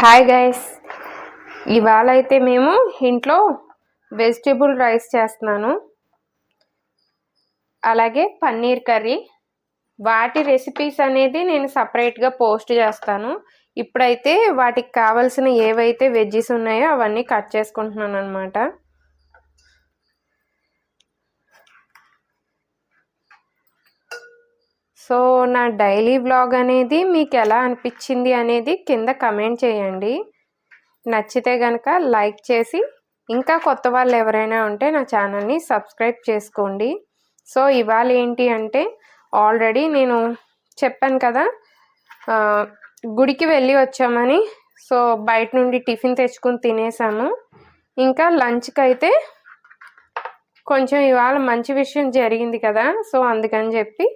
Hi guys ఇవాళ అయితే మేము ఇంట్లో వెజిటేబుల్ రైస్ చేస్తున్నాను. అలాగే పన్నీర్ కర్రీ. వాటి రెసిపీస్ అనేది నేను సపరేట్గా పోస్ట్ చేస్తాను. ఇప్పుడైతే వాటికి కావాల్సిన ఏవైతే వెజ్జెస్ ఉన్నాయో అవన్నీ కట్ చేసుకుంటున్నాను అనమాట సో నా డైలీ బ్లాగ్ అనేది మీకు ఎలా అనిపించింది అనేది కింద కమెంట్ చేయండి. నచ్చితే కనుక లైక్ చేసి ఇంకా కొత్త వాళ్ళు ఎవరైనా ఉంటే నా ఛానల్ని సబ్స్క్రైబ్ చేసుకోండి. సో ఇవాళ ఏంటి అంటే ఆల్రెడీ నేను చెప్పాను కదా గుడికి వెళ్ళి వచ్చామని. సో బయట నుండి టిఫిన్ తెచ్చుకొని తినేసాము. ఇంకా లంచ్కి అయితే కొంచెం ఇవాళ మంచి విషయం జరిగింది కదా సో అందుకని చెప్పి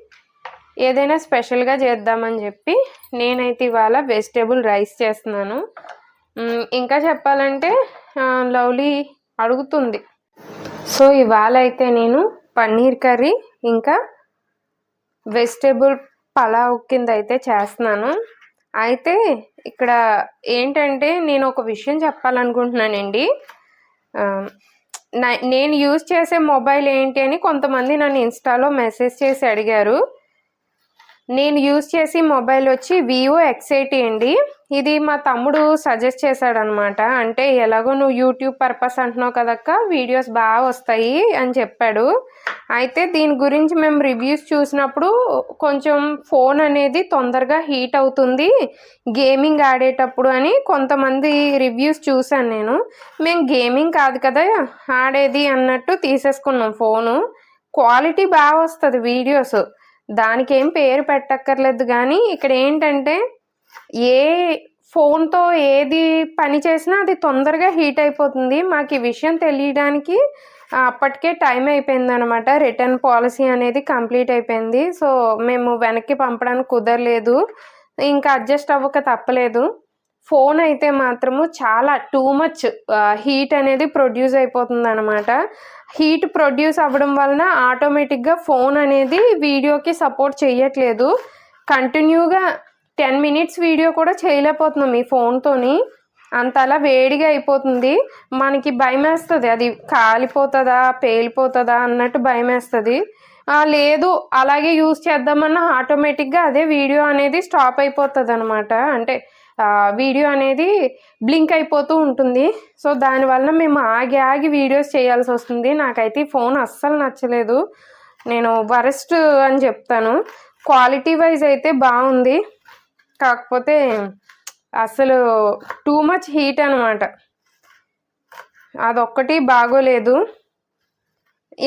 ఏదైనా స్పెషల్గా చేద్దామని చెప్పి నేనైతే ఇవాళ వెజిటేబుల్ రైస్ చేస్తున్నాను. ఇంకా చెప్పాలంటే లవ్లీ అడుగుతుంది. సో ఇవాళ అయితే నేను పన్నీర్ కర్రీ ఇంకా వెజిటేబుల్ పలావ్ కింద అయితే చేస్తున్నాను. అయితే ఇక్కడ ఏంటంటే నేను ఒక విషయం చెప్పాలనుకుంటున్నానండి. నేను యూజ్ చేసే మొబైల్ ఏంటి అని కొంతమంది నన్ను ఇన్స్టాలో మెసేజ్ చేసి అడిగారు. నేను యూజ్ చేసి మొబైల్ వచ్చి వివో ఎక్స్ ఎయిటీ అండి. ఇది మా తమ్ముడు సజెస్ట్ చేశాడనమాట. అంటే ఎలాగో నువ్వు యూట్యూబ్ పర్పస్ అంటున్నావు కదక్క వీడియోస్ బాగా వస్తాయి అని చెప్పాడు. అయితే దీని గురించి మేము రివ్యూస్ చూసినప్పుడు కొంచెం ఫోన్ అనేది తొందరగా హీట్ అవుతుంది. గేమింగ్ ఆడేటప్పుడు అని కొంతమంది రివ్యూస్ చూశాను నేను. మేము గేమింగ్ కాదు కదా ఆడేది అన్నట్టు తీసేసుకున్నాం ఫోను క్వాలిటీ బాగా వస్తుంది వీడియోస్ దానికి ఏం పేరు పెట్టక్కర్లేదు కానీ ఇక్కడ ఏంటంటే ఏ ఫోన్తో ఏది పని చేసినా అది తొందరగా హీట్ అయిపోతుంది. మాకు ఈ విషయం తెలియడానికి అప్పటికే టైం అయిపోయింది అనమాట రిటర్న్ పాలసీ అనేది కంప్లీట్ అయిపోయింది. సో మేము వెనక్కి పంపడానికి కుదరలేదు. ఇంకా అడ్జస్ట్ అవ్వక తప్పలేదు. ఫోన్ అయితే మాత్రము చాలా టూ మచ్ హీట్ అనేది ప్రొడ్యూస్ అయిపోతుంది అనమాట హీట్ ప్రొడ్యూస్ అవ్వడం వలన ఆటోమేటిక్గా ఫోన్ అనేది వీడియోకి సపోర్ట్ చేయట్లేదు కంటిన్యూగా టెన్ మినిట్స్ వీడియో కూడా చేయలేకపోతున్నాం ఈ ఫోన్తోని. అంతలా వేడిగా అయిపోతుంది. మనకి భయం వేస్తుంది అది కాలిపోతుందా పేలిపోతుందా అన్నట్టు భయం వేస్తుంది లేదు అలాగే యూస్ చేద్దామన్నా ఆటోమేటిక్గా అదే వీడియో అనేది స్టాప్ అయిపోతుంది అనమాట అంటే వీడియో అనేది బ్లింక్ అయిపోతూ ఉంటుంది. సో దానివల్ల మేము ఆగి ఆగి వీడియోస్ చేయాల్సి వస్తుంది. నాకైతే ఫోన్ అస్సలు నచ్చలేదు. నేను వరెస్ట్ అని చెప్తాను. క్వాలిటీ వైజ్ అయితే బాగుంది. కాకపోతే అసలు టూ మచ్ హీట్ అనమాట అదొక్కటి బాగోలేదు.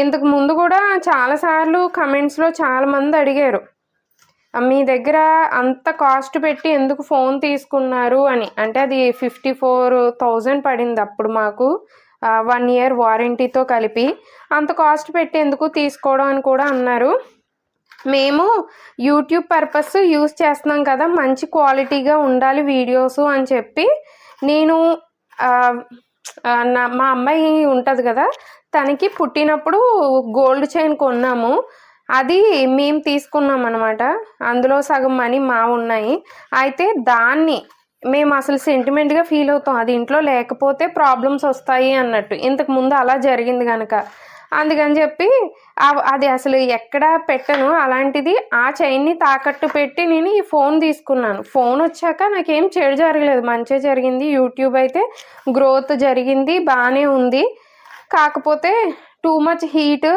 ఇంతకు ముందు కూడా చాలాసార్లు కమెంట్స్లో చాలామంది అడిగారు. మీ దగ్గర అంత కాస్ట్ పెట్టి ఎందుకు ఫోన్ తీసుకున్నారు అని? అంటే అది ఫిఫ్టీ ఫోర్ థౌజండ్ పడింది అప్పుడు మాకు వన్ ఇయర్ వారంటీతో కలిపి. అంత కాస్ట్ పెట్టి ఎందుకు తీసుకోవడం అని కూడా అన్నారు. మేము యూట్యూబ్ పర్పస్ యూస్ చేస్తున్నాం కదా మంచి క్వాలిటీగా ఉండాలి వీడియోస్ అని చెప్పి. నేను నా మా అమ్మాయి ఉంటుంది కదా తనకి పుట్టినప్పుడు గోల్డ్ చైన్ కొన్నాము. అది మేము తీసుకున్నాం అనమాట అందులో సగం మనీ మా ఉన్నాయి. అయితే దాన్ని మేము అసలు సెంటిమెంట్గా ఫీల్ అవుతాం. అది ఇంట్లో లేకపోతే ప్రాబ్లమ్స్ వస్తాయి అన్నట్టు. ఇంతకు ముందు అలా జరిగింది కనుక అందుకని చెప్పి అది అసలు ఎక్కడ పెట్టను. అలాంటిది ఆ చైన్ని తాకట్టు పెట్టి నేను ఈ ఫోన్ తీసుకున్నాను. ఫోన్ వచ్చాక నాకేం చెడు జరగలేదు. మంచిగా జరిగింది. యూట్యూబ్ అయితే గ్రోత్ జరిగింది. బాగానే ఉంది. కాకపోతే too much heat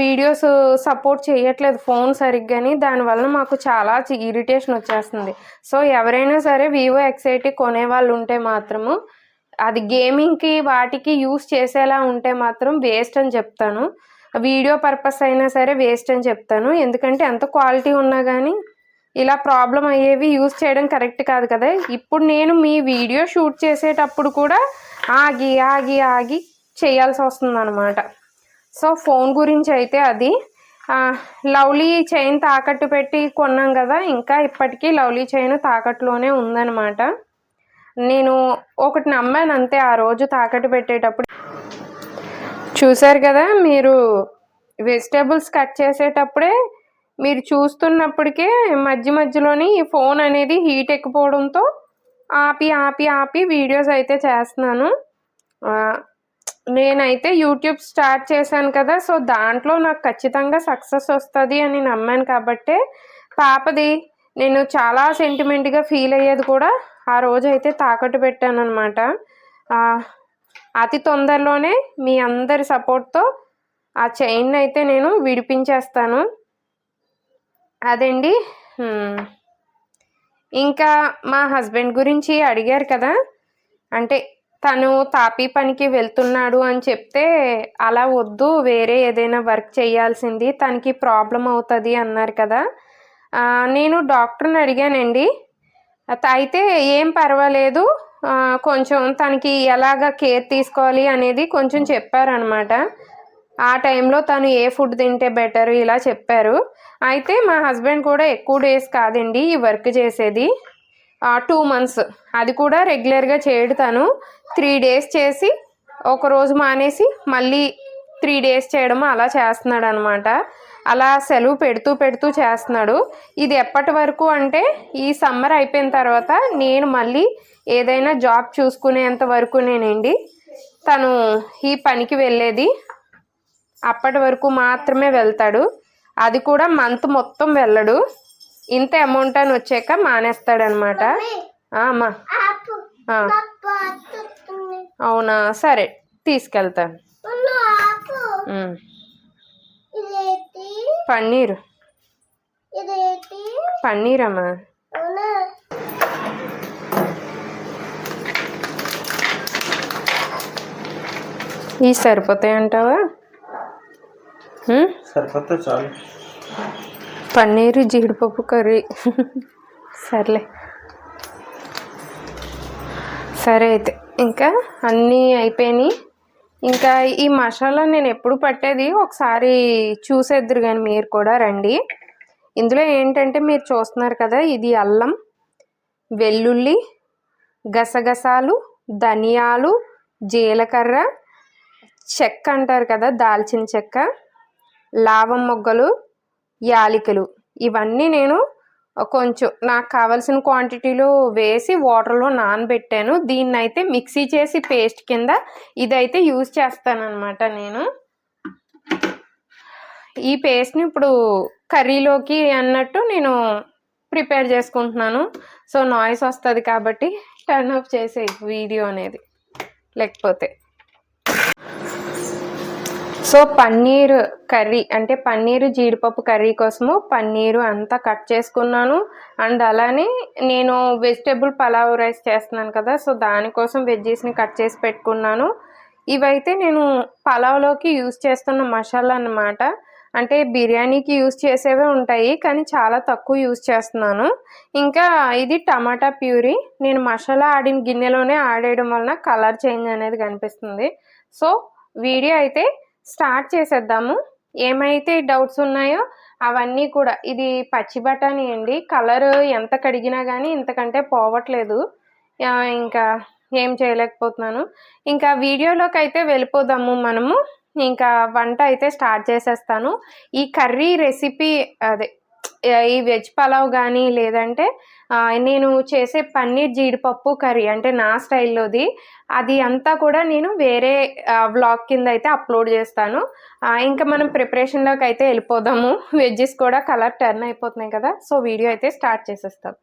videos support చేయట్లేదు ఫోన్ సరిగ్గాని. దానివల్ల మాకు చాలా ఇరిటేషన్ వచ్చేస్తుంది. సో ఎవరైనా సరే వివో ఎక్సైటీ కొనే వాళ్ళు ఉంటే మాత్రము అది గేమింగ్కి వాటికి యూస్ చేసేలా ఉంటే మాత్రం వేస్ట్ అని చెప్తాను. వీడియో పర్పస్ అయినా సరే వేస్ట్ అని చెప్తాను. ఎందుకంటే ఎంత క్వాలిటీ ఉన్నా కానీ ఇలా ప్రాబ్లం అయ్యేవి యూస్ చేయడం కరెక్ట్ కాదు కదా. ఇప్పుడు నేను మీ వీడియో షూట్ చేసేటప్పుడు కూడా ఆగి ఆగి ఆగి చేయాల్సి వస్తుంది అనమాట సో ఫోన్ గురించి అయితే అది. లవ్లీ చైన్ తాకట్టు పెట్టి కొన్నాం కదా ఇంకా ఇప్పటికీ లవ్లీ చైన్ తాకట్టులోనే ఉందన్నమాట. నేను ఒకటి నమ్మాను అంతే ఆ రోజు తాకట్టు పెట్టేటప్పుడు. చూసారు కదా మీరు వెజిటేబుల్స్ కట్ చేసేటప్పుడే మీరు చూస్తున్నప్పటికే మధ్య మధ్యలోని ఫోన్ అనేది హీట్ ఎక్కిపోవడంతో ఆపి ఆపి ఆపి వీడియోస్ అయితే చేస్తున్నాను. నేనైతే యూట్యూబ్ స్టార్ట్ చేశాను కదా సో దాంట్లో నాకు ఖచ్చితంగా సక్సెస్ వస్తుంది అని నమ్మాను కాబట్టే పాపది. నేను చాలా సెంటిమెంట్గా ఫీల్ అయ్యేది కూడా ఆ రోజు అయితే తాకట్టు పెట్టాను అనమాట అతి తొందరలోనే మీ అందరి సపోర్ట్తో ఆ చైన్ అయితే నేను విడిపించేస్తాను. అదండి. ఇంకా మా హస్బెండ్ గురించి అడిగారు కదా అంటే తను తాపీ పనికి వెళ్తున్నాడు అని చెప్తే అలా వద్దు వేరే ఏదైనా వర్క్ చేయాల్సింది తనకి ప్రాబ్లం అవుతుంది అన్నారు కదా. నేను డాక్టర్ని అడిగానండి. అయితే ఏం పర్వాలేదు కొంచెం తనకి ఎలాగ కేర్ తీసుకోవాలి అనేది కొంచెం చెప్పారనమాట. ఆ టైంలో తను ఏ ఫుడ్ తింటే బెటర్ ఇలా చెప్పారు. అయితే మా హస్బెండ్ కూడా ఎక్కువ డేస్ కాదండి ఈ వర్క్ చేసేది. టూ మంత్స్ అది కూడా రెగ్యులర్గా చేయడు తను త్రీ డేస్ చేసి ఒక రోజు మానేసి మళ్ళీ త్రీ డేస్ చేయడం అలా చేస్తున్నాడు అనమాట అలా సెలవు పెడుతూ పెడుతూ చేస్తున్నాడు. ఇది ఎప్పటి వరకు అంటే ఈ సమ్మర్ అయిపోయిన తర్వాత నేను మళ్ళీ ఏదైనా జాబ్ చూసుకునేంత వరకు నేనండి తను ఈ పనికి వెళ్ళేది. అప్పటి వరకు మాత్రమే వెళ్తాడు. అది కూడా మంత్ మొత్తం వెళ్ళడు. ఇంత అమౌంట్ అని వచ్చాక మానేస్తాడనమాట. అమ్మా. అవునా? సరే తీసుకెళ్తాను పన్నీరు. పన్నీరమ్మా. పన్నీర్ అమ్మా ఈ సరిపోతాయి అంటావా సరిపోతే చాలు. పన్నీరు జీడిపప్పు కర్రీ. సర్లే. సరే అయితే ఇంకా అన్నీ అయిపోయినాయి. ఇంకా ఈ మసాలా నేను ఎప్పుడు పట్టేది? ఒకసారి చూసేద్దరు కానీ మీరు కూడా రండి. ఇందులో ఏంటంటే మీరు చూస్తున్నారు కదా ఇది అల్లం వెల్లుల్లి గసగసాలు ధనియాలు జీలకర్ర చెక్క అంటారు కదా దాల్చిన చెక్క లావం మొగ్గలు యాలికలు. ఇవన్నీ నేను కొంచెం నాకు కావాల్సిన క్వాంటిటీలో వేసి వాటర్లో నానబెట్టాను. దీన్ని అయితే మిక్సీ చేసి పేస్ట్ కింద ఇదైతే యూజ్ చేస్తానన్నమాట నేను. ఈ పేస్ట్ని ఇప్పుడు కర్రీలోకి అన్నట్టు నేను ప్రిపేర్ చేసుకుంటున్నాను. సో నాయిస్ వస్తుంది కాబట్టి టర్న్ ఆఫ్ చేసే వీడియో అనేది. లేకపోతే సో పన్నీర్ కర్రీ అంటే పన్నీరు జీడిపప్పు కర్రీ కోసము పన్నీరు అంతా కట్ చేసుకున్నాను. అండ్ అలానే నేను వెజిటేబుల్ పలావ్ రైస్ చేస్తున్నాను కదా సో దానికోసం వెజ్జీస్ని కట్ చేసి పెట్టుకున్నాను. ఇవైతే నేను పలావ్లోకి యూస్ చేస్తున్న మసాలా అన్నమాట. అంటే బిర్యానీకి యూస్ చేసేవే ఉంటాయి కానీ చాలా తక్కువ యూజ్ చేస్తున్నాను. ఇంకా ఇది టమాటా ప్యూరీ. నేను మసాలా ఆడిన గిన్నెలోనే ఆడేయడం వలన కలర్ చేంజ్ అనేది కనిపిస్తుంది. సో వీడియో అయితే స్టార్ట్ చేసేద్దాము. ఏమైతే డౌట్స్ ఉన్నాయో అవన్నీ కూడా ఇది పచ్చి బఠానీ అండి. కలర్ ఎంత కడిగినా కానీ ఇంతకంటే పోవట్లేదు. ఇంకా ఏం చేయలేకపోతున్నాను. ఇంకా వీడియోలోకి అయితే వెళ్ళిపోదాము మనము. ఇంకా వంట అయితే స్టార్ట్ చేసేస్తాను. ఈ కర్రీ రెసిపీ అదే ఈ వెజ్ పలావ్ కానీ లేదంటే నేను చేసే పన్నీర్ జీడిపప్పు కర్రీ అంటే నా స్టైల్లోది. అది అంతా కూడా నేను వేరే వ్లాగ్ కింద అయితే అప్లోడ్ చేస్తాను. ఇంకా మనం ప్రిపరేషన్లోకి అయితే వెళ్ళిపోదాము. వెజ్జెస్ కూడా కలర్ టర్న్ అయిపోతున్నాయి కదా సో వీడియో అయితే స్టార్ట్ చేసేస్తాం.